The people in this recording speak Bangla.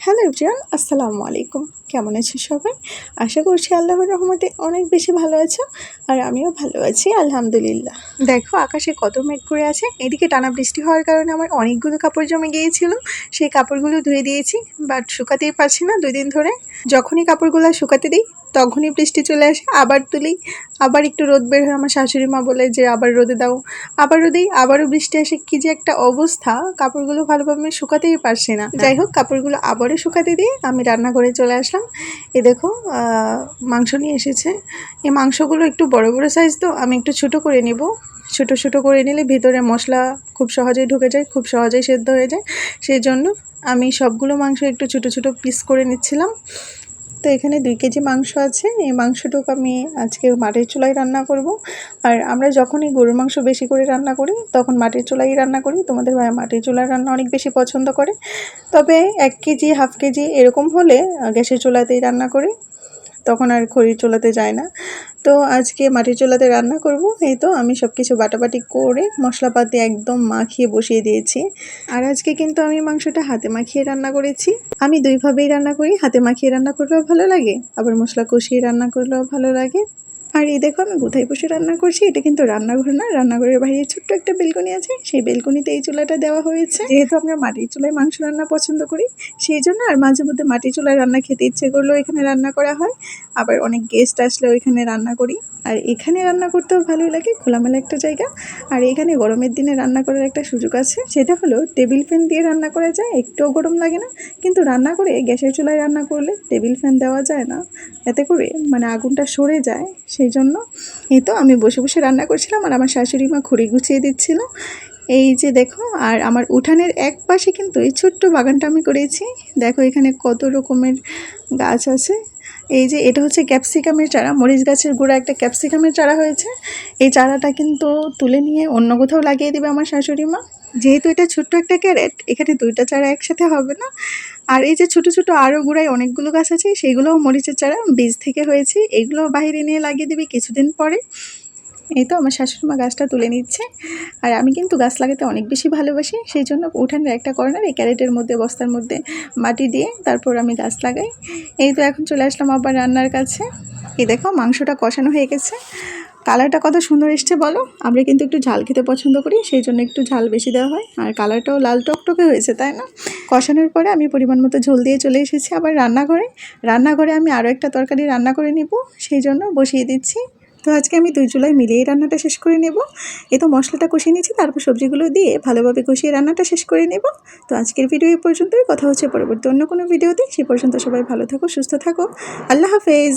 হ্যালো এভরিওয়ান, আসসালামু আলাইকুম। কেমন আছো সবাই? আশা করছি আল্লাহর রহমতে অনেক বেশি ভালো আছো আর আমিও ভালো আছি, আলহামদুলিল্লাহ। দেখো, আকাশে কত মেঘ করে আছে। এদিকে টানা বৃষ্টি হওয়ার কারণে আমার অনেকগুলো কাপড় জমে গিয়েছিল। সেই কাপড়গুলো ধুয়ে দিয়েছি বাট শুকাতেই পারছি না দুই দিন ধরে। যখনই কাপড়গুলো শুকাতে দিই তখনই বৃষ্টি চলে আসে, আবার তুলি, আবার একটু রোদ বের হয়। আমার শাশুড়ি মা বলে যে, আবার রোদে দাও। আবার রোদেই, আবারও বৃষ্টি আসে। কি যে একটা অবস্থা, কাপড়গুলো ভালোভাবে শুকাতেই পারছি না। যাই হোক, কাপড়গুলো আবারও শুকাতে দিয়ে আমি রান্না করে চলে আসলাম। এ দেখো মাংস নিয়ে এসেছে। এই মাংসগুলো একটু বড় বড় সাইজ তো, আমি একটু ছোট করে নিব। ছোট ছোট করে নিলে ভিতরে মশলা খুব সহজেই ঢুকে যায়, খুব সহজেই সেদ্ধ হয়ে যায়। সেই জন্য আমি সবগুলো মাংস একটু ছোট ছোট পিস করে নিচ্ছিলাম। তো এখানে দুই কেজি মাংস আছে। এই মাংসটুকু আমি আজকে মাটির চুলায় রান্না করব। আর আমরা যখনই গরুর মাংস বেশি করে রান্না করি, তখন মাটির চুলাই রান্না করি। তোমাদের ভাই মাটির চুলার রান্না অনেক বেশি পছন্দ করে। তবে এক কেজি, হাফ কেজি এরকম হলে গ্যাসের চুলাতেই রান্না করি। তখন আর খড়ির চুলাতে যায় না। তো আজকে মাটির চুলাতে রান্না করব। এই তো আমি সব কিছু বাটাবাটি করে মশলাপাতি একদম মাখিয়ে বসিয়ে দিয়েছি। আর আজকে কিন্তু আমি মাংসটা হাতে মাখিয়ে রান্না করেছি। আমি দুইভাবেই রান্না করি। হাতে মাখিয়ে রান্না করলেও ভালো লাগে, আবার মশলা কষিয়ে রান্না করলেও ভালো লাগে। আর এই দেখো আমি কোথায় বসে রান্না করছি, এটা কিন্তু রান্নাঘর না, রান্নাঘরের বাইরে ছোট্ট একটা বেলকনি আছে, সেই বেলকনিতে এই চুলাটা দেওয়া হয়েছে। যেহেতু আমরা মাটির চুলায় মাংস রান্না পছন্দ করি, সেই জন্য আর মাঝে মধ্যে মাটির চুলায় রান্না খেতে ইচ্ছে করলেও এখানে রান্না করা হয়। আবার অনেক গেস্ট আসলেও এখানে রান্না করি। আর এখানে রান্না করতেও ভালো লাগে, খোলামেলা একটা জায়গা। আর এখানে গরমের দিনে রান্না করার একটা সুযোগ আছে, সেটা হলো টেবিল ফ্যান দিয়ে রান্না করা যায়, একটুও গরম লাগে না। কিন্তু রান্না করে গ্যাসের চুলায় রান্না করলে টেবিল ফ্যান দেওয়া যায় না। এতে করে মানে আগুনটা সরে যায় সেই জন্য এই তো আমি বসে বসে রান্না করছিলাম আর আমার শাশুড়ি মা খড়ি গুছিয়ে দিচ্ছিল। এই যে দেখো, আর আমার উঠানের এক পাশে কিন্তু এই ছোট্ট বাগানটা আমি করেছি। দেখো এখানে কত রকমের গাছ আছে। এই যে এটা হচ্ছে ক্যাপসিকামের চারা, মরিচ গাছের গোড়া একটা ক্যাপসিকামের চারা হয়েছে। এই চারাটা কিন্তু তুলে নিয়ে অন্য কোথাও লাগিয়ে দেবে আমার শাশুড়ি মা। যেহেতু এটা ছোট্ট একটা ক্যারেট, এখানে দুইটা চারা একসাথে হবে না। আর এই যে ছোট ছোট আরও গোড়ায় অনেকগুলো গাছ আছে সেইগুলোও মরিচের চারা বীজ থেকে হয়েছে। এগুলো বাইরে নিয়ে লাগিয়ে দেবে কিছুদিন পরে। এই তো আমার শাশুড়ি মা গাছটা তুলে নিচ্ছে। আর আমি কিন্তু গাছ লাগাতে অনেক বেশি ভালোবাসি, সেই জন্য উঠানের একটা কর্নার এই ক্যারেটের মধ্যে, বস্তার মধ্যে মাটি দিয়ে তারপর আমি গাছ লাগাই। এই তো এখন চলে আসলাম আবার রান্নার কাছে। এই দেখো মাংসটা কষানো হয়ে গেছে। কালারটা কত সুন্দর এসছে বলো? আমরা কিন্তু একটু ঝাল খেতে পছন্দ করি, সেই জন্য একটু ঝাল বেশি দেওয়া হয়। আর কালারটাও লাল টকটকে হয়েছে, তাই না? কষানোর পরে আমি পরিমাণ মতো ঝোল দিয়ে চলে এসেছি আবার রান্নাঘরে। রান্নাঘরে আমি আরও একটা তরকারি রান্না করে নিব, সেই জন্য বসিয়ে দিচ্ছি। তো আজকে আমি দুই চুলাই মিলিয়ে রান্নাটা শেষ করে নেব। এ তো মশলাটা কষিয়ে নিয়েছি, তারপর সবজিগুলো দিয়ে ভালোভাবে কষিয়ে রান্নাটা শেষ করে নেব। তো আজকের ভিডিও এই পর্যন্তই, কথা হচ্ছে পরবর্তী অন্য কোনো ভিডিওতে। সে পর্যন্ত সবাই ভালো থাকো, সুস্থ থাকো। আল্লাহ হাফেজ।